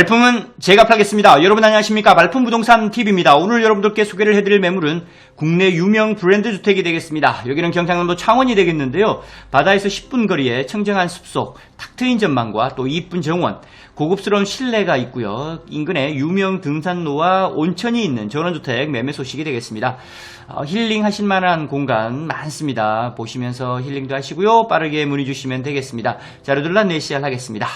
말품은 제가 팔겠습니다. 여러분 안녕하십니까? 말품 부동산 TV입니다. 오늘 여러분들께 소개를 해드릴 매물은 국내 유명 브랜드 주택이 되겠습니다. 여기는 경상남도 창원이 되겠는데요. 바다에서 10분 거리에 청정한 숲속, 탁 트인 전망과 또 이쁜 정원, 고급스러운 실내가 있고요. 인근에 유명 등산로와 온천이 있는 전원주택 매매 소식이 되겠습니다. 어, 힐링 하실 만한 공간 많습니다. 보시면서 힐링도 하시고요. 빠르게 문의 주시면 되겠습니다. 자료들란 내시할 하겠습니다.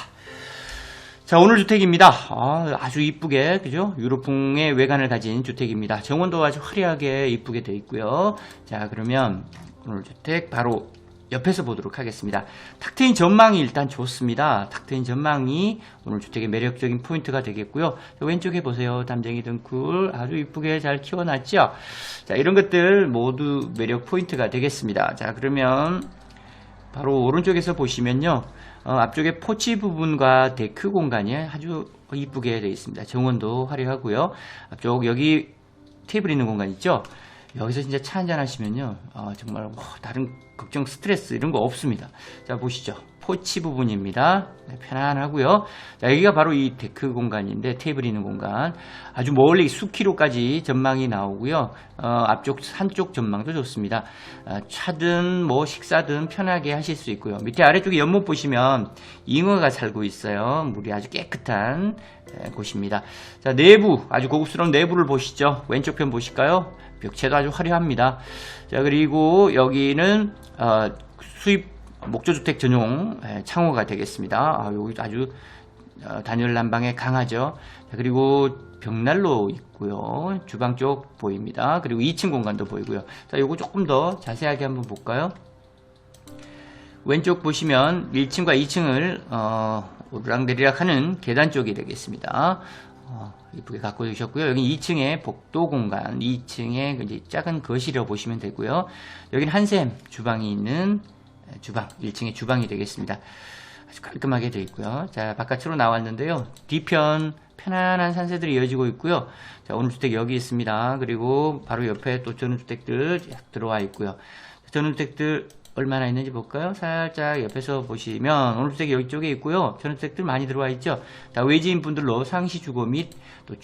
자, 오늘 주택입니다. 아, 주 이쁘게, 그죠? 유로풍의 외관을 가진 주택입니다. 정원도 아주 화려하게 이쁘게 되어 있고요. 자, 그러면 오늘 주택 바로 옆에서 보도록 하겠습니다. 탁 트인 전망이 일단 좋습니다. 탁 트인 전망이 오늘 주택의 매력적인 포인트가 되겠고요. 자, 왼쪽에 보세요. 담쟁이 등굴 아주 이쁘게 잘 키워놨죠? 자, 이런 것들 모두 매력 포인트가 되겠습니다. 자, 그러면 바로 오른쪽에서 보시면요. 어, 앞쪽에 포치 부분과 데크 공간이 아주 이쁘게 되어 있습니다. 정원도 화려하고요. 앞쪽 여기 테이블 있는 공간 있죠? 여기서 진짜 차 한잔 하시면요. 어, 정말 뭐 다른 걱정 스트레스 이런 거 없습니다. 자 보시죠. 포치 부분입니다. 네, 편안하고요. 자, 여기가 바로 이 데크 공간인데 테이블 있는 공간. 아주 멀리 수키로까지 전망이 나오고요. 어, 앞쪽 한쪽 전망도 좋습니다. 아, 차든 뭐 식사든 편하게 하실 수 있고요. 밑에 아래쪽에 연못 보시면 잉어가 살고 있어요. 물이 아주 깨끗한 에, 곳입니다. 자, 내부 아주 고급스러운 내부를 보시죠. 왼쪽 편 보실까요? 벽체도 아주 화려합니다. 자, 그리고 여기는 어, 수입 목조주택 전용 예, 창호가 되겠습니다. 아, 여기 아주 어, 단열 난방에 강하죠. 자, 그리고 벽난로 있고요. 주방 쪽 보입니다. 그리고 2층 공간도 보이고요. 자, 요거 조금 더 자세하게 한번 볼까요? 왼쪽 보시면 1층과 2층을 어, 오르락내리락 하는 계단 쪽이 되겠습니다. 어, 이쁘게 갖고 계셨고요. 여기 2층에 복도 공간, 2층에 이제 작은 거실이라고 보시면 되고요. 여기는 한샘 주방이 있는 주방, 1층에 주방이 되겠습니다. 아주 깔끔하게 되어 있고요. 자, 바깥으로 나왔는데요. 뒤편 편안한 산세들이 이어지고 있고요. 자, 오늘 주택 여기 있습니다. 그리고 바로 옆에 또 전원주택들 쫙 들어와 있고요. 전원주택들 얼마나 있는지 볼까요? 살짝 옆에서 보시면 오늘 주택이 여기 쪽에 있고요. 전원주택들 많이 들어와 있죠. 다 외지인 분들로 상시 주거 및 또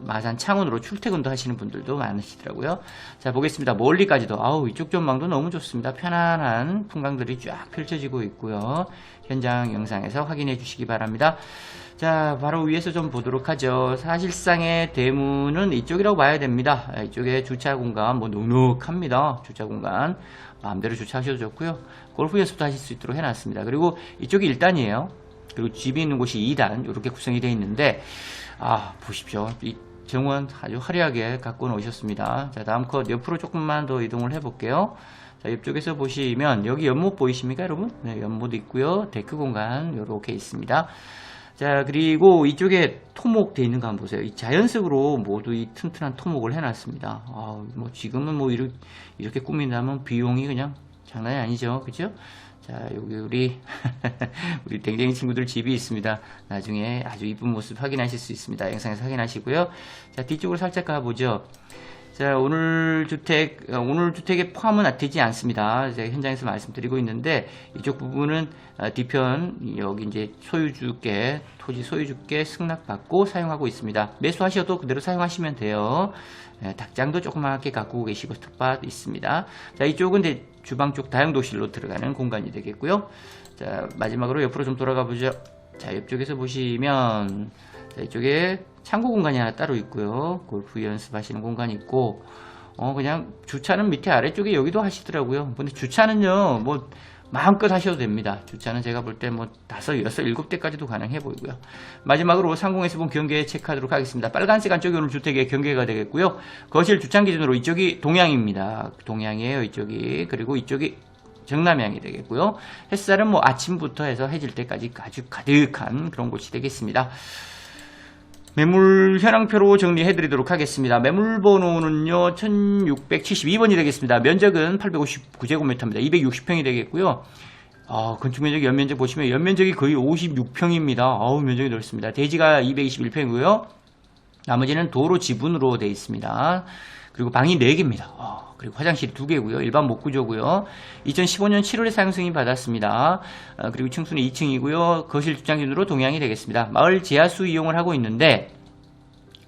마산 창원으로 출퇴근도 하시는 분들도 많으시더라고요. 자 보겠습니다. 멀리까지도 아우 이쪽 전망도 너무 좋습니다. 편안한 풍광들이 쫙 펼쳐지고 있고요. 현장 영상에서 확인해 주시기 바랍니다. 자, 바로 위에서 좀 보도록 하죠. 사실상의 대문은 이쪽이라고 봐야 됩니다. 이쪽에 주차 공간, 뭐, 눅눅합니다. 주차 공간. 마음대로 주차하셔도 좋고요. 골프 연습도 하실 수 있도록 해놨습니다. 그리고 이쪽이 1단이에요. 그리고 집이 있는 곳이 2단. 이렇게 구성이 되어 있는데, 아, 보십시오. 이 정원 아주 화려하게 갖고 오셨습니다. 자, 다음 컷 옆으로 조금만 더 이동을 해 볼게요. 자, 옆쪽에서 보시면, 여기 연못 보이십니까, 여러분? 네, 연못 있고요. 데크 공간, 이렇게 있습니다. 자, 그리고 이쪽에 토목 돼 있는 거 한번 보세요. 이 자연석으로 모두 이 튼튼한 토목을 해놨습니다. 아, 뭐 지금은 뭐 이렇게, 이렇게 꾸민다면 비용이 그냥 장난이 아니죠. 그죠? 자, 여기 우리, 우리 댕댕이 친구들 집이 있습니다. 나중에 아주 이쁜 모습 확인하실 수 있습니다. 영상에서 확인하시고요. 자, 뒤쪽으로 살짝 가보죠. 자, 오늘 주택, 어, 오늘 주택에 포함은 되지 않습니다. 제가 현장에서 말씀드리고 있는데, 이쪽 부분은 어, 뒤편, 여기 이제 소유주께, 토지 소유주께 승낙받고 사용하고 있습니다. 매수하셔도 그대로 사용하시면 돼요. 예, 닭장도 조그맣게 갖고 계시고 텃밭 있습니다. 자, 이쪽은 이제 주방 쪽 다용도실로 들어가는 공간이 되겠고요. 자, 마지막으로 옆으로 좀 돌아가 보죠. 자, 옆쪽에서 보시면, 자, 이쪽에 창고 공간이 하나 따로 있고요. 골프 연습하시는 공간이 있고, 어, 그냥 주차는 밑에 아래쪽에 여기도 하시더라고요. 근데 주차는요, 뭐, 마음껏 하셔도 됩니다. 주차는 제가 볼 때 뭐, 다섯, 여섯, 일곱 대까지도 가능해 보이고요. 마지막으로 상공에서 본 경계 체크하도록 하겠습니다. 빨간색 안쪽이 오늘 주택의 경계가 되겠고요. 거실 주차 기준으로 이쪽이 동향입니다. 동향이에요, 이쪽이. 그리고 이쪽이 정남향이 되겠고요. 햇살은 뭐 아침부터 해서 해질 때까지 아주 가득한 그런 곳이 되겠습니다. 매물 현황표로 정리해 드리도록 하겠습니다. 매물 번호는요, 1672번이 되겠습니다. 면적은 859제곱미터입니다. 260평이 되겠고요. 아, 건축 면적, 연면적 보시면 연면적이 거의 56평입니다. 아우, 면적이 넓습니다. 대지가 221평이고요. 나머지는 도로 지분으로 되어 있습니다. 그리고 방이 4개입니다. 어, 그리고 화장실이 2개고요. 일반 목구조고요. 2015년 7월에 사용 승인 받았습니다. 어, 그리고 층수는 2층이고요. 거실 주장진으로 동향이 되겠습니다. 마을 지하수 이용을 하고 있는데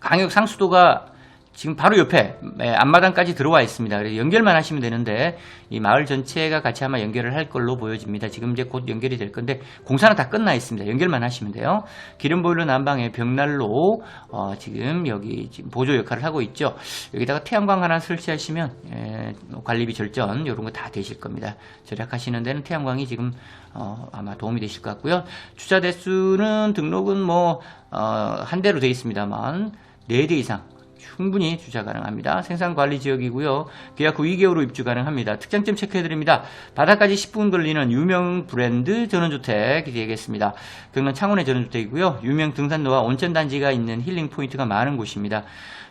강역 상수도가 지금 바로 옆에 예, 앞마당까지 들어와 있습니다. 그래서 연결만 하시면 되는데 이 마을 전체가 같이 아마 연결을 할 걸로 보여집니다. 지금 이제 곧 연결이 될 건데 공사는 다 끝나 있습니다. 연결만 하시면 돼요. 기름 보일러 난방에 벽난로 어, 지금 여기 지금 보조 역할을 하고 있죠. 여기다가 태양광 하나 설치하시면 예, 관리비 절전 이런 거 다 되실 겁니다. 절약하시는 데는 태양광이 지금 어, 아마 도움이 되실 것 같고요. 주차 대수는 등록은 뭐 어, 한 대로 되어 있습니다만 4대 이상 충분히 주차 가능합니다. 생산 관리 지역이고요. 계약 후 2개월 후 입주 가능합니다. 특장점 체크해 드립니다. 바다까지 10분 걸리는 유명 브랜드 전원주택이 되겠습니다. 경남 창원의 전원주택이고요. 유명 등산로와 온천 단지가 있는 힐링 포인트가 많은 곳입니다.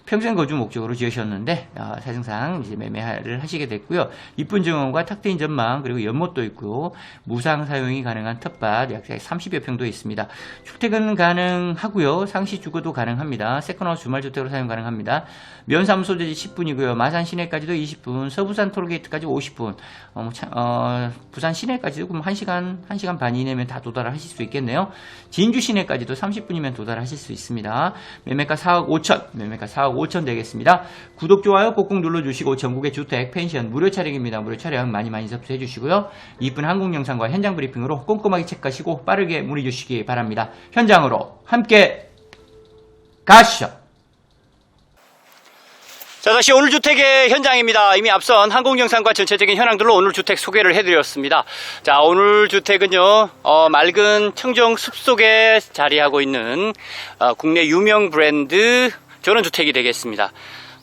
평생 거주 목적으로 지으셨는데 아, 사실상 이제 매매를 하시게 됐고요. 이쁜 정원과 탁 트인 전망 그리고 연못도 있고 무상 사용이 가능한 텃밭 약 30여 평도 있습니다. 출퇴근 가능하고요. 상시 주거도 가능합니다. 세컨하우스 주말주택으로 사용 가능합니다. 면사무소 대지 10분이고요. 마산 시내까지도 20분, 서부산 톨게이트까지 50분, 어, 뭐 차- 어, 부산 시내까지도 그럼 1시간, 1시간 반 이내면 다 도달하실 수 있겠네요. 진주 시내까지도 30분이면 도달하실 수 있습니다. 매매가 4억 5천, 매매가 4억 5천 되겠습니다. 구독, 좋아요 꼭꼭 눌러주시고 전국의 주택, 펜션 무료 촬영입니다. 무료 촬영 많이 많이 접수해 주시고요. 이쁜 한국 영상과 현장 브리핑으로 꼼꼼하게 체크하시고 빠르게 문의 주시기 바랍니다. 현장으로 함께 가시죠. 자, 다시 오늘 주택의 현장입니다. 이미 앞선 항공영상과 전체적인 현황들로 오늘 주택 소개를 해드렸습니다. 자, 오늘 주택은요, 어, 맑은 청정 숲 속에 자리하고 있는 어, 국내 유명 브랜드 전원주택이 되겠습니다.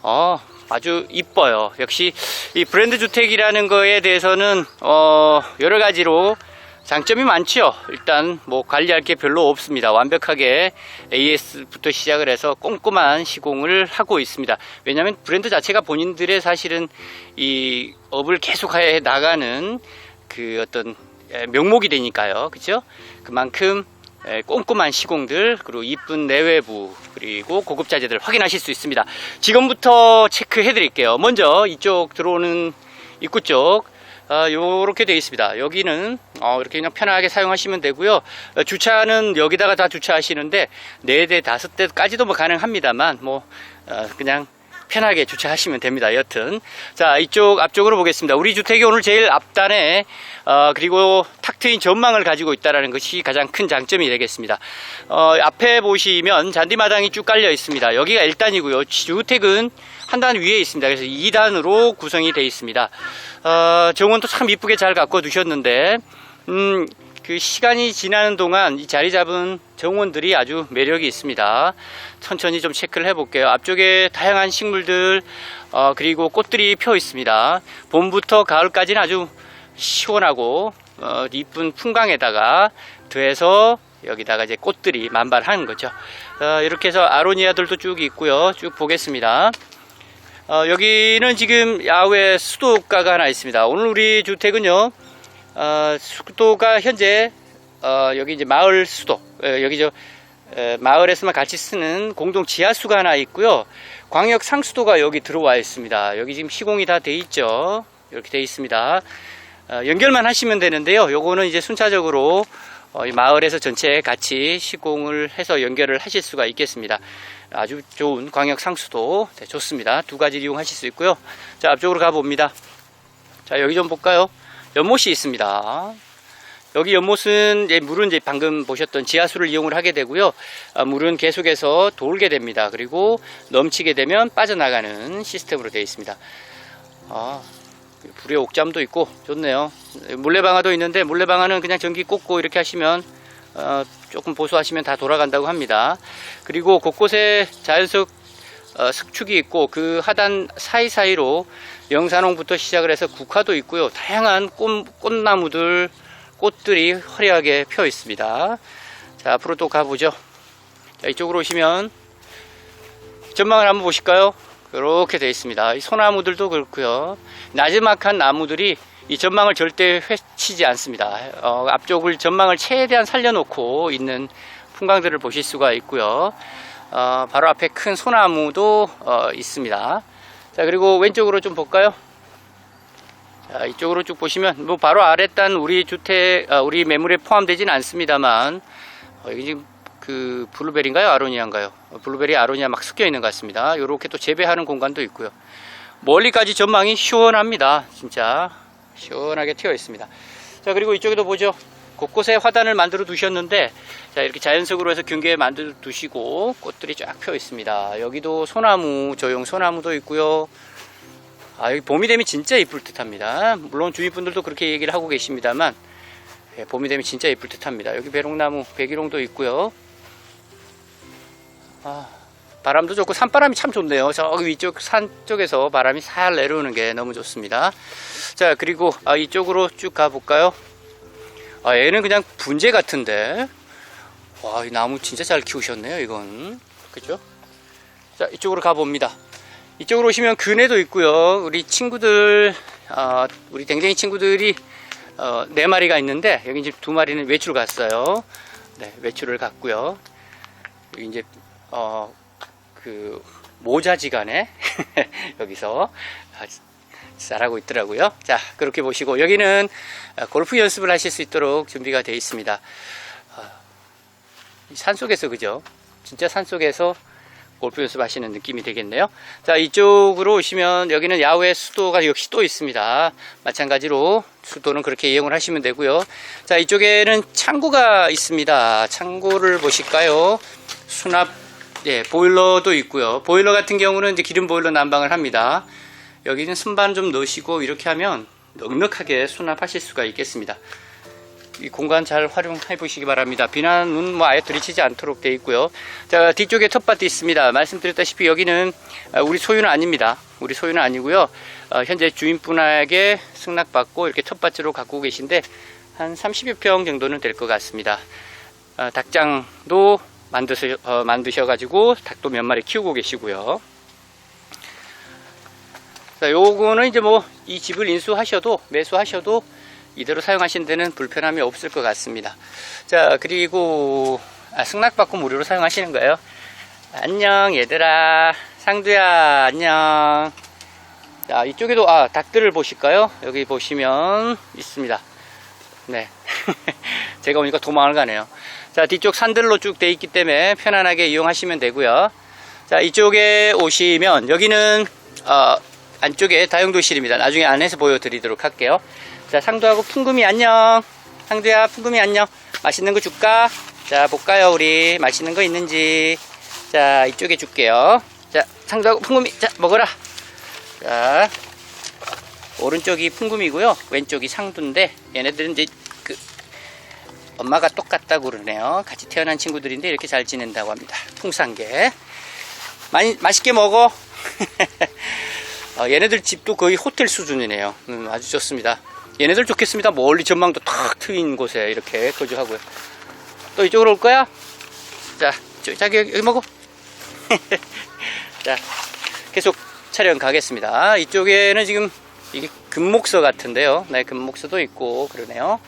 어, 아주 이뻐요. 역시 이 브랜드 주택이라는 거에 대해서는 어, 여러 가지로 장점이 많죠. 일단 뭐 관리할 게 별로 없습니다. 완벽하게 AS부터 시작을 해서 꼼꼼한 시공을 하고 있습니다. 왜냐하면 브랜드 자체가 본인들의 사실은 이 업을 계속해 나가는 그 어떤 에, 명목이 되니까요. 그죠? 그만큼 에, 꼼꼼한 시공들 그리고 이쁜 내외부 그리고 고급 자재들 확인하실 수 있습니다. 지금부터 체크해 드릴게요. 먼저 이쪽 들어오는 입구 쪽 아, 요렇게 되어 있습니다. 여기는 어, 이렇게 그냥 편하게 사용하시면 되고요. 어, 주차는 여기다가 다 주차하시는데 네 대, 다섯 대까지도 뭐 가능합니다만 뭐 어, 그냥 편하게 주차하시면 됩니다. 여튼 자 이쪽 앞쪽으로 보겠습니다. 우리 주택이 오늘 제일 앞단에 어, 그리고 탁 트인 전망을 가지고 있다는 것이 가장 큰 장점이 되겠습니다. 어, 앞에 보시면 잔디마당이 쭉 깔려 있습니다. 여기가 1단이고요. 주택은 한 단 위에 있습니다. 그래서 2단으로 구성이 되어 있습니다. 어, 정원도 참 이쁘게 잘 가꿔 두셨는데, 음, 그 시간이 지나는 동안 이 자리 잡은 정원들이 아주 매력이 있습니다. 천천히 좀 체크를 해볼게요. 앞쪽에 다양한 식물들, 어, 그리고 꽃들이 펴 있습니다. 봄부터 가을까지는 아주 시원하고, 어, 이쁜 풍광에다가 더해서 여기다가 이제 꽃들이 만발하는 거죠. 어, 이렇게 해서 아로니아들도 쭉 있고요. 쭉 보겠습니다. 어, 여기는 지금 야외 수도가가 하나 있습니다. 오늘 우리 주택은요, 어, 수도가 현재, 어, 여기 이제 마을 수도, 어, 여기 저, 에, 마을에서만 같이 쓰는 공동 지하수가 하나 있고요. 광역 상수도가 여기 들어와 있습니다. 여기 지금 시공이 다 돼 있죠. 이렇게 돼 있습니다. 어, 연결만 하시면 되는데요. 요거는 이제 순차적으로 어, 이 마을에서 전체 같이 시공을 해서 연결을 하실 수가 있겠습니다. 아주 좋은 광역 상수도 네, 좋습니다. 두 가지 이용하실 수 있고요. 자 앞쪽으로 가봅니다. 자 여기 좀 볼까요? 연못이 있습니다. 여기 연못은 이제 물은 이제 방금 보셨던 지하수를 이용을 하게 되고요. 아, 물은 계속해서 돌게 됩니다. 그리고 넘치게 되면 빠져나가는 시스템으로 되어 있습니다. 아, 불의 옥잠도 있고 좋네요. 물레방아도 있는데 물레방아는 그냥 전기 꽂고 이렇게 하시면 어, 조금 보수하시면 다 돌아간다고 합니다. 그리고 곳곳에 자연석 어, 석축이 있고 그 하단 사이사이로 영산홍부터 시작을 해서 국화도 있고요. 다양한 꽃, 꽃나무들, 꽃들이 화려하게 펴 있습니다. 자, 앞으로 또 가보죠. 자, 이쪽으로 오시면 전망을 한번 보실까요? 이렇게 되어 있습니다. 이 소나무들도 그렇고요. 나지막한 나무들이 이 전망을 절대 해치지 않습니다. 어, 앞쪽을 전망을 최대한 살려놓고 있는 풍광들을 보실 수가 있고요. 어, 바로 앞에 큰 소나무도 어, 있습니다. 자, 그리고 왼쪽으로 좀 볼까요? 자, 이쪽으로 쭉 보시면 뭐 바로 아랫단 우리 주택 아, 우리 매물에 포함되지는 않습니다만 어, 여기 지금 그 블루베리인가요? 아로니아인가요? 어, 블루베리 아로니아 막 섞여 있는 것 같습니다. 이렇게 또 재배하는 공간도 있고요. 멀리까지 전망이 시원합니다. 진짜 시원하게 튀어 있습니다. 자, 그리고 이쪽에도 보죠. 곳곳에 화단을 만들어 두셨는데 자, 이렇게 자연석으로 해서 균계에 만들어 두시고 꽃들이 쫙 펴 있습니다. 여기도 소나무, 저용 소나무도 있고요. 아, 여기 봄이 되면 진짜 이쁠 듯 합니다. 물론 주위분들도 그렇게 얘기를 하고 계십니다만, 예, 봄이 되면 진짜 이쁠 듯 합니다. 여기 배롱나무, 백일홍도 있고요. 아, 바람도 좋고, 산바람이 참 좋네요. 저기 위쪽 산 쪽에서 바람이 살 내려오는 게 너무 좋습니다. 자, 그리고, 아, 이쪽으로 쭉 가볼까요? 아, 얘는 그냥 분재 같은데. 와, 이 나무 진짜 잘 키우셨네요, 이건. 그죠? 자, 이쪽으로 가봅니다. 이쪽으로 오시면 그네도 있고요. 우리 친구들, 어, 우리 댕댕이 친구들이 어, 네 마리가 있는데 여기 이제 두 마리는 외출 갔어요. 네, 외출을 갔고요. 여기 이제 어, 그 모자지간에 여기서 아, 잘하고 있더라고요. 자, 그렇게 보시고 여기는 어, 골프 연습을 하실 수 있도록 준비가 되어 있습니다. 어, 산 속에서 그죠? 진짜 산 속에서 골프 연습하시는 느낌이 되겠네요. 자, 이쪽으로 오시면 여기는 야외 수도가 역시 또 있습니다. 마찬가지로 수도는 그렇게 이용을 하시면 되고요. 자, 이쪽에는 창고가 있습니다. 창고를 보실까요? 수납, 예, 보일러도 있고요. 보일러 같은 경우는 이제 기름 보일러 난방을 합니다. 여기는 선반 좀 넣으시고 이렇게 하면 넉넉하게 수납하실 수가 있겠습니다. 이 공간 잘 활용해 보시기 바랍니다. 비난은 뭐 아예 들이치지 않도록 되어 있고요. 자, 뒤쪽에 텃밭도 있습니다. 말씀드렸다시피 여기는 아, 우리 소유는 아닙니다. 우리 소유는 아니고요. 어, 현재 주인분에게 승낙받고 이렇게 텃밭으로 갖고 계신데 한 30여 평 정도는 될 것 같습니다. 어, 닭장도 어, 만드셔가지고 닭도 몇 마리 키우고 계시고요. 자, 요거는 이제 뭐 이 집을 인수하셔도 매수하셔도 이대로 사용하시는 데는 불편함이 없을 것 같습니다. 자, 그리고 아, 승낙받고 무료로 사용하시는 거예요. 안녕 얘들아. 상두야 안녕. 자, 이쪽에도 아, 닭들을 보실까요? 여기 보시면 있습니다. 네. 제가 오니까 도망을 가네요. 자, 뒤쪽 산들로 쭉 돼 있기 때문에 편안하게 이용하시면 되고요. 자, 이쪽에 오시면 여기는 어, 안쪽에 다용도실입니다. 나중에 안에서 보여드리도록 할게요. 자, 상두하고 풍금이 안녕. 상두야, 풍금이 안녕. 맛있는 거 줄까? 자, 볼까요, 우리. 맛있는 거 있는지. 자, 이쪽에 줄게요. 자, 상두하고 풍금이, 자, 먹어라. 자, 오른쪽이 풍금이고요. 왼쪽이 상두인데, 얘네들은 이제 그, 엄마가 똑같다고 그러네요. 같이 태어난 친구들인데 이렇게 잘 지낸다고 합니다. 풍산개. 많이, 맛있게 먹어. 어, 얘네들 집도 거의 호텔 수준이네요. 음, 아주 좋습니다. 얘네들 좋겠습니다. 멀리 전망도 탁 트인 곳에 이렇게 거주하고요. 또 이쪽으로 올 거야? 자, 저, 자기 여기, 여기 먹어. 자, 계속 촬영 가겠습니다. 이쪽에는 지금 이게 금목서 같은데요. 네, 금목서도 있고 그러네요.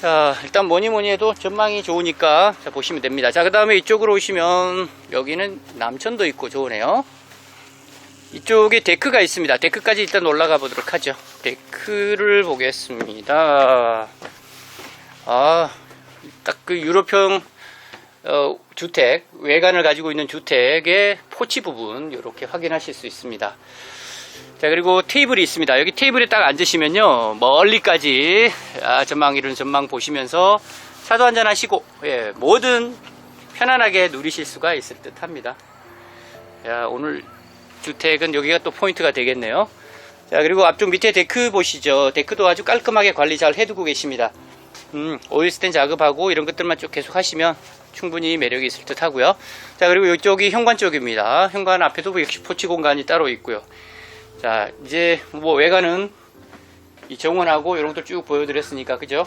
자, 일단 뭐니 뭐니 해도 전망이 좋으니까 자, 보시면 됩니다. 자, 그 다음에 이쪽으로 오시면 여기는 남천도 있고 좋으네요. 이쪽에 데크가 있습니다. 데크까지 일단 올라가 보도록 하죠. 데크를 보겠습니다. 아, 딱 그 유럽형 어, 주택, 외관을 가지고 있는 주택의 포치 부분 이렇게 확인하실 수 있습니다. 자, 그리고 테이블이 있습니다. 여기 테이블에 딱 앉으시면요. 멀리까지 아, 전망 이런 전망 보시면서 차도 한잔 하시고 예, 뭐든 편안하게 누리실 수가 있을 듯 합니다. 야, 오늘 주택은 여기가 또 포인트가 되겠네요. 자, 그리고 앞쪽 밑에 데크 보시죠. 데크도 아주 깔끔하게 관리 잘 해두고 계십니다. 음, 오일 스텐 작업하고 이런 것들만 쭉 계속 하시면 충분히 매력이 있을 듯 하고요. 자, 그리고 이쪽이 현관 쪽입니다. 현관 앞에도 역시 포치 공간이 따로 있고요. 자, 이제 뭐 외관은 이 정원하고 이런 것들 쭉 보여드렸으니까, 그죠?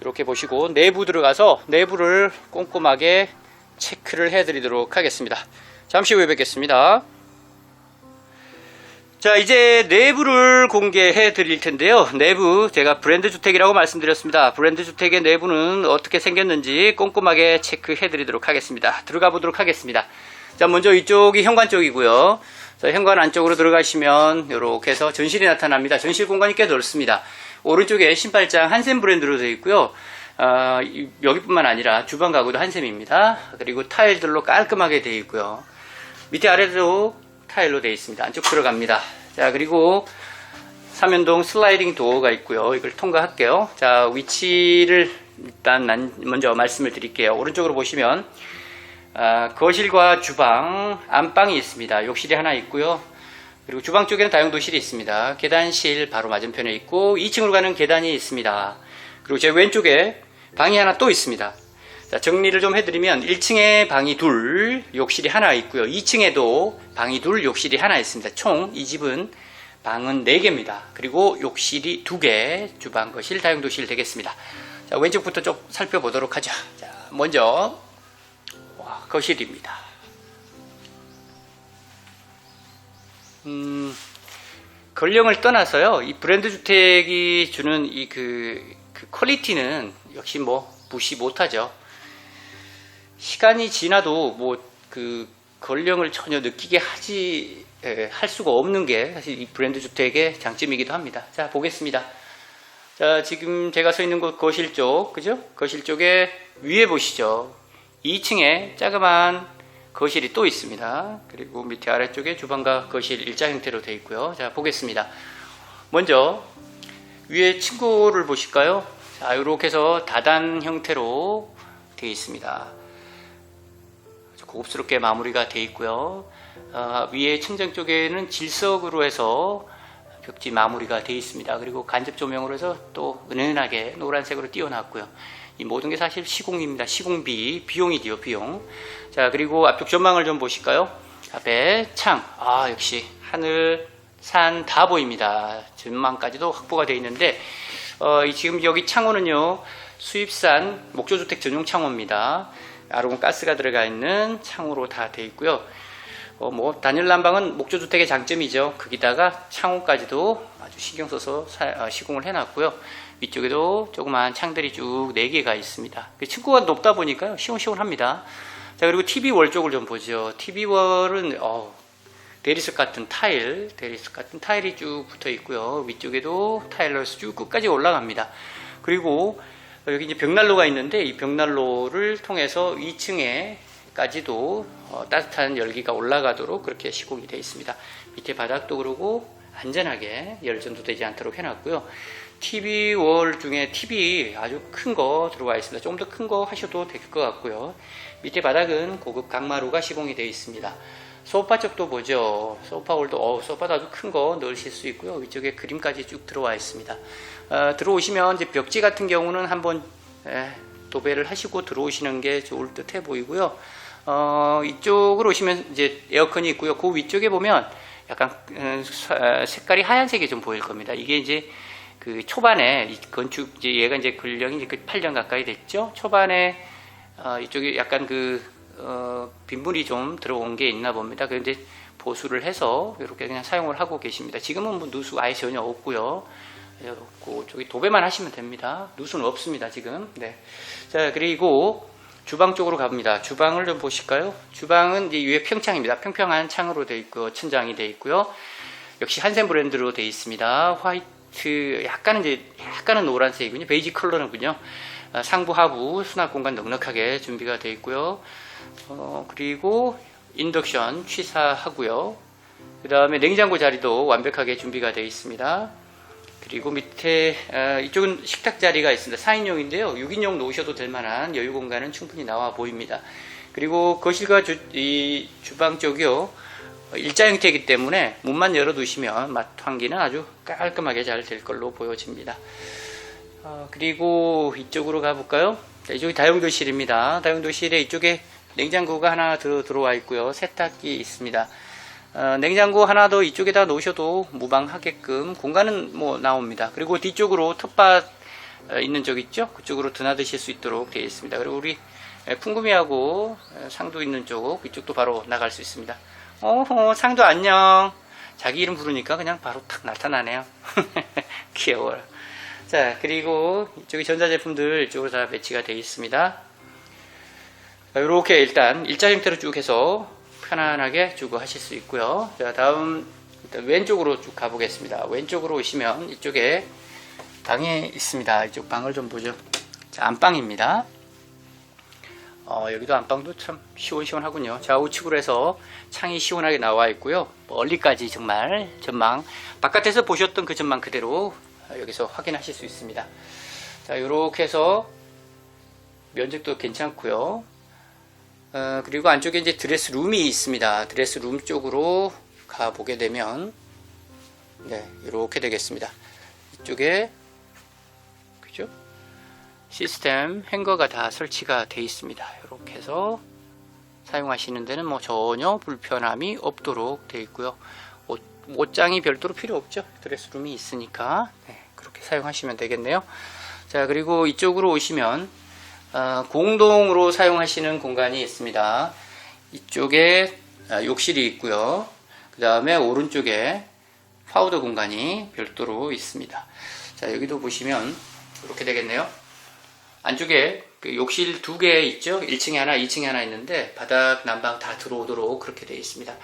이렇게 보시고 내부 들어가서 내부를 꼼꼼하게 체크를 해드리도록 하겠습니다. 잠시 후에 뵙겠습니다. 자, 이제 내부를 공개해 드릴 텐데요. 내부, 제가 브랜드 주택이라고 말씀드렸습니다. 브랜드 주택의 내부는 어떻게 생겼는지 꼼꼼하게 체크해 드리도록 하겠습니다. 들어가 보도록 하겠습니다. 자, 먼저 이쪽이 현관 쪽이고요. 자, 현관 안쪽으로 들어가시면 이렇게 해서 전실이 나타납니다. 전실 공간이 꽤 넓습니다. 오른쪽에 신발장 한샘 브랜드로 되어 있고요. 아, 이- 여기뿐만 아니라 주방 가구도 한샘입니다. 그리고 타일들로 깔끔하게 되어 있고요. 밑에 아래도 타일로 되어 있습니다. 안쪽 들어갑니다. 자, 그리고 삼연동 슬라이딩 도어가 있고요. 이걸 통과할게요. 자, 위치를 일단 난- 먼저 말씀을 드릴게요. 오른쪽으로 보시면 아, 거실과 주방, 안방이 있습니다. 욕실이 하나 있고요. 그리고 주방 쪽에는 다용도실이 있습니다. 계단실 바로 맞은편에 있고 2층으로 가는 계단이 있습니다. 그리고 제 왼쪽에 방이 하나 또 있습니다. 자, 정리를 좀 해드리면 1층에 방이 둘, 욕실이 하나 있고요. 2층에도 방이 둘, 욕실이 하나 있습니다. 총 이 집은 방은 4개입니다. 그리고 욕실이 2개, 주방, 거실, 다용도실 되겠습니다. 자, 왼쪽부터 좀 살펴보도록 하죠. 자, 먼저 와, 거실입니다. 음, 권령을 떠나서요, 이 브랜드 주택이 주는 이 그, 그 퀄리티는 역시 뭐 무시 못하죠. 시간이 지나도 뭐 그 권령을 전혀 느끼게 하지 에, 할 수가 없는 게 사실 이 브랜드 주택의 장점이기도 합니다. 자 보겠습니다. 자 지금 제가 서 있는 곳 거실 쪽 그죠? 거실 쪽에 위에 보시죠. 2층에 자그마한 거실이 또 있습니다. 그리고 밑에 아래쪽에 주방과 거실 일자 형태로 되어 있고요. 자 보겠습니다. 먼저 위에 층고를 보실까요? 자 이렇게 해서 다단 형태로 되어 있습니다. 고급스럽게 마무리가 되어 있고요. 아, 위에 천장 쪽에는 질석으로 해서 벽지 마무리가 되어 있습니다. 그리고 간접 조명으로 해서 또 은은하게 노란색으로 띄워놨고요. 이 모든 게 사실 시공입니다. 시공비, 비용이지요, 비용. 자, 그리고 앞쪽 전망을 좀 보실까요? 앞에 창, 아, 역시 하늘, 산 다 보입니다. 전망까지도 확보가 되어 있는데, 어, 이 지금 여기 창호는요, 수입산 목조주택 전용 창호입니다. 아르곤 가스가 들어가 있는 창호로 다 되어 있고요. 어, 뭐 단열 난방은 목조 주택의 장점이죠. 거기다가 창호까지도 아주 신경 써서 사- 어, 시공을 해놨고요. 위쪽에도 조그마한 창들이 쭉 4개가 있습니다. 그 층고가 높다 보니까요. 시원시원합니다. 자, 그리고 TV월 쪽을 좀 보죠. TV월은, 어, 대리석 같은 타일, 대리석 같은 타일이 쭉 붙어 있고요. 위쪽에도 해서 쭉 끝까지 올라갑니다. 그리고 여기 이제 벽난로가 있는데 이 벽난로를 통해서 2층에까지도 어, 따뜻한 열기가 올라가도록 그렇게 시공이 되어 있습니다. 밑에 바닥도 그러고 안전하게 열 전도 되지 않도록 해놨고요. TV 월 중에 TV 아주 큰 거 들어와 있습니다. 좀 더 큰 거 하셔도 될 것 같고요. 밑에 바닥은 고급 강마루가 시공이 되어 있습니다. 소파 쪽도 보죠. 소파 홀도 어, 소파도 아주 큰 거 넣으실 수 있고요. 위쪽에 그림까지 쭉 들어와 있습니다. 어, 들어오시면 이제 벽지 같은 경우는 한번 에, 도배를 하시고 들어오시는 게 좋을 듯해 보이고요. 어, 이쪽으로 오시면 이제 에어컨이 있고요. 그 위쪽에 보면 약간 음, 사- 어, 색깔이 하얀색이 좀 보일 겁니다. 이게 이제 그 초반에 이 건축 이제 얘가 이제 근령이 이제 그 8년 가까이 됐죠. 초반에 어, 이쪽에 약간 그 어, 빗물이 좀 들어온 게 있나 봅니다. 그런데 보수를 해서 이렇게 그냥 사용을 하고 계십니다. 지금은 뭐 누수 아예 전혀 없고요. 없고 저기 도배만 하시면 됩니다. 누수는 없습니다 지금. 네. 자 그리고 주방 쪽으로 갑니다. 주방을 좀 보실까요? 주방은 이제 위에 평창입니다. 평평한 창으로 되어 있고 천장이 되어 있고요. 역시 한샘 브랜드로 되어 있습니다. 화이트 약간은 이제 약간은 노란색이군요. 베이지 컬러는군요. 아, 상부 하부 수납 공간 넉넉하게 준비가 되어 있고요. 어, 그리고 인덕션 취사하고요. 그 다음에 냉장고 자리도 완벽하게 준비가 되어 있습니다. 그리고 밑에 어, 이쪽은 식탁 자리가 있습니다. 4인용인데요. 6인용 놓으셔도 될 만한 여유 공간은 충분히 나와 보입니다. 그리고 거실과 주, 이 주방 쪽이요. 어, 일자 형태이기 때문에 문만 열어두시면 맛 환기는 아주 깔끔하게 잘 될 걸로 보여집니다. 어, 그리고 이쪽으로 가볼까요? 자, 이쪽이 다용도실입니다. 다용도실에 이쪽에 냉장고가 하나 들어, 들어와 있고요. 세탁기 있습니다. 어, 냉장고 하나 더 이쪽에다 놓으셔도 무방하게끔 공간은 뭐 나옵니다. 그리고 뒤쪽으로 텃밭 어, 있는 쪽 있죠? 그쪽으로 드나드실 수 있도록 되어 있습니다. 그리고 우리 에, 풍금이하고 에, 상도 있는 쪽 이쪽도 바로 나갈 수 있습니다. 어허 상도 안녕. 자기 이름 부르니까 그냥 바로 탁 나타나네요. 귀여워요. 자 그리고 이쪽에 전자제품들 이쪽으로 다 배치가 되어 있습니다. 이렇게 일단 일자 형태로 쭉 해서 편안하게 주거 하실 수 있고요. 자, 다음 일단 왼쪽으로 쭉 가보겠습니다. 왼쪽으로 오시면 이쪽에 방이 있습니다. 이쪽 방을 좀 보죠. 자, 안방입니다. 어, 여기도 안방도 참 시원시원하군요. 좌우측으로 해서 창이 시원하게 나와 있고요. 멀리까지 정말 전망, 바깥에서 보셨던 그 전망 그대로 여기서 확인하실 수 있습니다. 자, 이렇게 해서 면적도 괜찮고요. 어, 그리고 안쪽에 이제 드레스 룸이 있습니다. 드레스 룸 쪽으로 가 보게 되면 네, 이렇게 되겠습니다. 이쪽에 그죠? 시스템 행거가 다 설치가 되어 있습니다. 이렇게 해서 사용하시는 데는 뭐 전혀 불편함이 없도록 되어 있고요. 옷, 옷장이 별도로 필요 없죠. 드레스룸이 있으니까 네, 그렇게 사용하시면 되겠네요. 자 그리고 이쪽으로 오시면 어, 공동으로 사용하시는 공간이 있습니다. 이쪽에 아, 욕실이 있고요. 그 다음에 오른쪽에 파우더 공간이 별도로 있습니다. 자 여기도 보시면 이렇게 되겠네요. 안쪽에 그 욕실 두 개 있죠. 1층에 하나, 2층에 하나 있는데 바닥 난방 다 들어오도록 그렇게 되어 있습니다.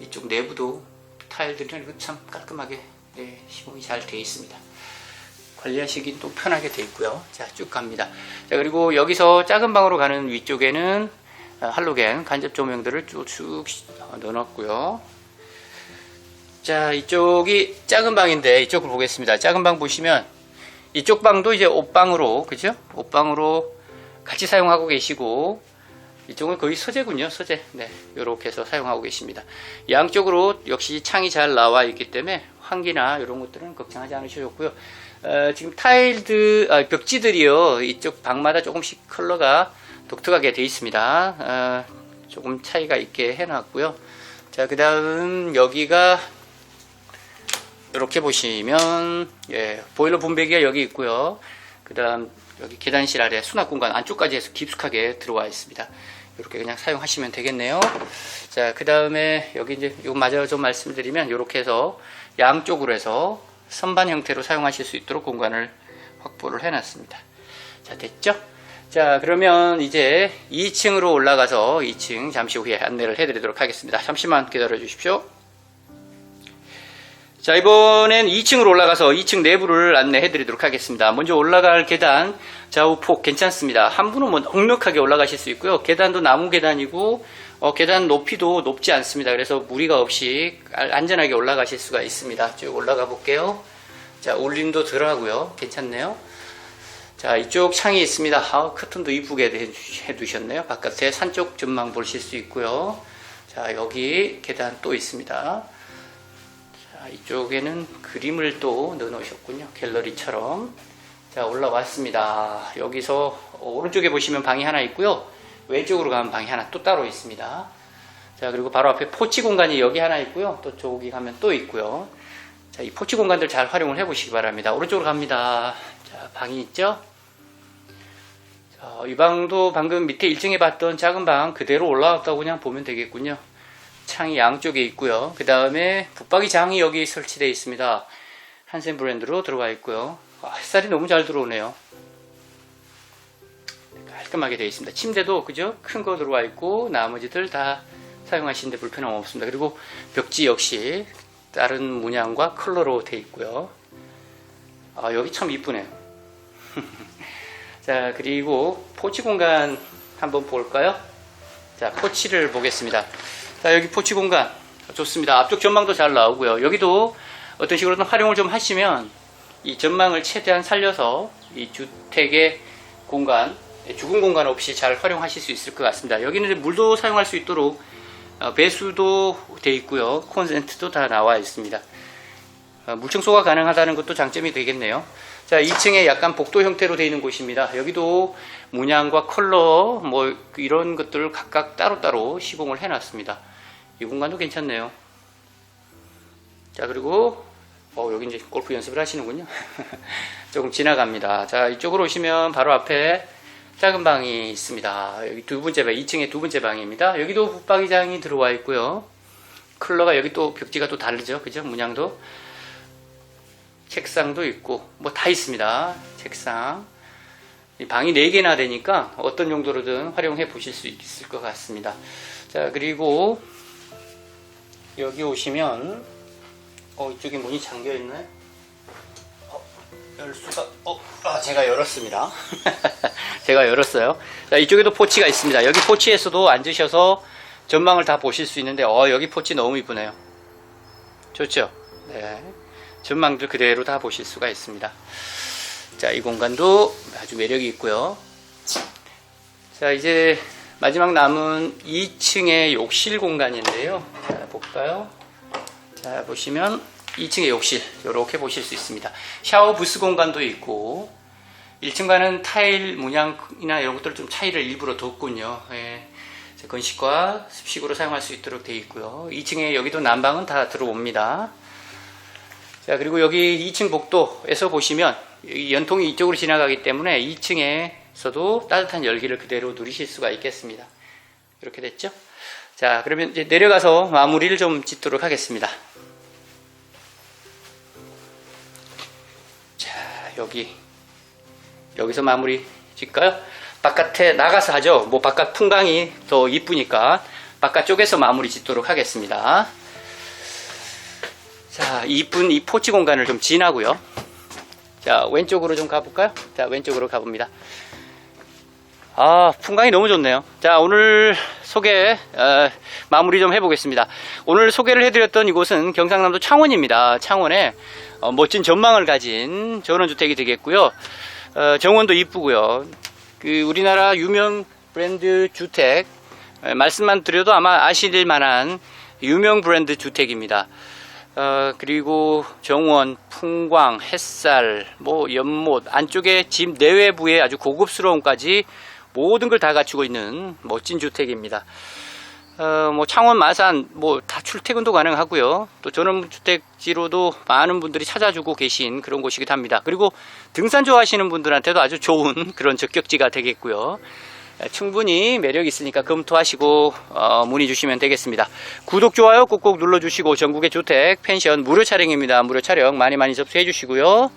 이쪽 내부도 타일들이 참 깔끔하게 네, 시공이 잘 되어 있습니다. 관리하시기 또 편하게 되어 있고요. 자, 쭉 갑니다. 자, 그리고 여기서 작은 방으로 가는 위쪽에는 아, 할로겐 간접 조명들을 쭉쭉 넣어놨고요. 자, 이쪽이 작은 방인데 이쪽을 보겠습니다. 작은 방 보시면 이쪽 방도 이제 옷방으로 그죠? 옷방으로 같이 사용하고 계시고 이쪽은 거의 서재군요. 서재. 네, 이렇게 해서 사용하고 계십니다. 양쪽으로 역시 창이 잘 나와 있기 때문에 환기나 이런 것들은 걱정하지 않으셔도 좋고요. 어, 지금 타일드 아, 벽지들이요 이쪽 방마다 조금씩 컬러가 독특하게 되어 있습니다. 어, 조금 차이가 있게 해놨고요. 자, 그 다음 여기가 이렇게 보시면 예, 보일러 분배기가 여기 있고요. 그 다음 여기 계단실 아래 수납 공간 안쪽까지 해서 깊숙하게 들어와 있습니다. 이렇게 그냥 사용하시면 되겠네요. 자, 그 다음에 여기 이제 이거 마저 좀 말씀드리면 이렇게 해서 양쪽으로 해서 선반 형태로 사용하실 수 있도록 공간을 확보를 해 놨습니다. 자, 됐죠? 자, 그러면 이제 2층으로 올라가서 2층 잠시 후에 안내를 해 드리도록 하겠습니다. 잠시만 기다려 주십시오. 자, 이번엔 2층으로 올라가서 2층 내부를 안내해 드리도록 하겠습니다. 먼저 올라갈 계단, 좌우폭 괜찮습니다. 한 분은 뭐 넉넉하게 올라가실 수 있고요. 계단도 나무 계단이고, 어, 계단 높이도 높지 않습니다. 그래서 무리가 없이 안전하게 올라가실 수가 있습니다. 쭉 올라가 볼게요. 자, 올림도 덜하고요. 괜찮네요. 자, 이쪽 창이 있습니다. 아, 커튼도 이쁘게 해 두셨네요. 바깥에 산쪽 전망 보실 수 있고요. 자, 여기 계단 또 있습니다. 자, 이쪽에는 그림을 또 넣어 놓으셨군요. 갤러리처럼. 자, 올라왔습니다. 여기서 오른쪽에 보시면 방이 하나 있고요. 왼쪽으로 가면 방이 하나 또 따로 있습니다. 자, 그리고 바로 앞에 포치 공간이 여기 하나 있고요. 또 저기 가면 또 있고요. 자, 이 포치 공간들 잘 활용을 해 보시기 바랍니다. 오른쪽으로 갑니다. 자, 방이 있죠? 자, 이 방도 방금 밑에 1층에 봤던 작은 방 그대로 올라왔다고 그냥 보면 되겠군요. 창이 양쪽에 있고요. 그 다음에 붙박이 장이 여기 설치되어 있습니다. 한센 브랜드로 들어가 있고요. 아, 햇살이 너무 잘 들어오네요. 깔끔하게 되어 있습니다. 침대도 그죠? 큰 거 들어와 있고 나머지들 다 사용하시는데 불편함 없습니다. 그리고 벽지 역시 다른 문양과 컬러로 되어 있고요. 아, 여기 참 이쁘네요. 자, 그리고 포치 공간 한번 볼까요? 자, 포치를 보겠습니다. 자, 여기 포치 공간 좋습니다. 앞쪽 전망도 잘 나오고요. 여기도 어떤 식으로든 활용을 좀 하시면 이 전망을 최대한 살려서 이 주택의 공간, 죽은 공간 없이 잘 활용하실 수 있을 것 같습니다. 여기는 물도 사용할 수 있도록 어, 배수도 돼 있고요. 콘센트도 다 나와 있습니다. 어, 물청소가 가능하다는 것도 장점이 되겠네요. 자, 2층에 약간 복도 형태로 되어 있는 곳입니다. 여기도 문양과 컬러 뭐 이런 것들을 각각 따로따로 시공을 해 놨습니다. 이 공간도 괜찮네요. 자, 그리고 어, 여기 이제 골프 연습을 하시는군요. 조금 지나갑니다. 자, 이쪽으로 오시면 바로 앞에 작은 방이 있습니다. 여기 두 번째 방, 2층에 두 번째 방입니다. 여기도 붙박이장이 들어와 있고요. 컬러가 여기 또 벽지가 또 다르죠. 그죠? 문양도. 책상도 있고, 뭐 다 있습니다. 책상. 이 방이 4개나 되니까 어떤 용도로든 활용해 보실 수 있을 것 같습니다. 자, 그리고 여기 오시면 어 이쪽에 문이 잠겨 있나요? 어, 열 수가 어 아, 제가 열었습니다. 제가 열었어요. 자 이쪽에도 포치가 있습니다. 여기 포치에서도 앉으셔서 전망을 다 보실 수 있는데 어 여기 포치 너무 이쁘네요. 좋죠? 네. 전망도 그대로 다 보실 수가 있습니다. 자, 이 공간도 아주 매력이 있고요. 자, 이제 마지막 남은 2층의 욕실 공간인데요. 자, 볼까요? 자, 보시면 2층의 욕실 이렇게 보실 수 있습니다. 샤워 부스 공간도 있고 1층과는 타일 문양이나 이런 것들 좀 차이를 일부러 뒀군요. 예. 자, 건식과 습식으로 사용할 수 있도록 되어 있고요. 2층에 여기도 난방은 다 들어옵니다. 자, 그리고 여기 2층 복도에서 보시면 이 연통이 이쪽으로 지나가기 때문에 2층에서도 따뜻한 열기를 그대로 누리실 수가 있겠습니다. 이렇게 됐죠? 자, 그러면 이제 내려가서 마무리를 좀 짓도록 하겠습니다. 여기 여기서 마무리 짓까요? 바깥에 나가서 하죠. 뭐 바깥 풍광이 더 이쁘니까 바깥 쪽에서 마무리 짓도록 하겠습니다. 자, 이쁜 이 포치 공간을 좀 지나고요. 자, 왼쪽으로 좀 가볼까요? 자, 왼쪽으로 가봅니다. 아, 풍광이 너무 좋네요. 자, 오늘 소개, 어, 마무리 좀 해보겠습니다. 오늘 소개를 해드렸던 이곳은 경상남도 창원입니다. 창원에 어, 멋진 전망을 가진 전원주택이 되겠고요. 어, 정원도 이쁘고요. 그 우리나라 유명 브랜드 주택, 에, 말씀만 드려도 아마 아실 만한 유명 브랜드 주택입니다. 어, 그리고 정원, 풍광, 햇살, 뭐 연못, 안쪽에 집 내외부에 아주 고급스러움까지 모든 걸 다 갖추고 있는 멋진 주택입니다. 어, 뭐 창원, 마산 뭐 다 출퇴근도 가능하고요. 또 전원주택지로도 많은 분들이 찾아주고 계신 그런 곳이기도 합니다. 그리고 등산 좋아하시는 분들한테도 아주 좋은 그런 적격지가 되겠고요. 에, 충분히 매력 있으니까 검토하시고 어, 문의 주시면 되겠습니다. 구독 좋아요 꼭꼭 눌러 주시고 전국의 주택 펜션 무료 촬영입니다. 무료 촬영 많이 많이 접수해 주시고요.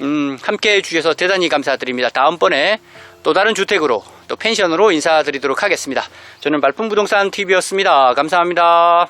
음, 함께 해 주셔서 대단히 감사드립니다. 다음번에 또 다른 주택으로 또 펜션으로 인사드리도록 하겠습니다. 저는 말품부동산 TV였습니다. 감사합니다.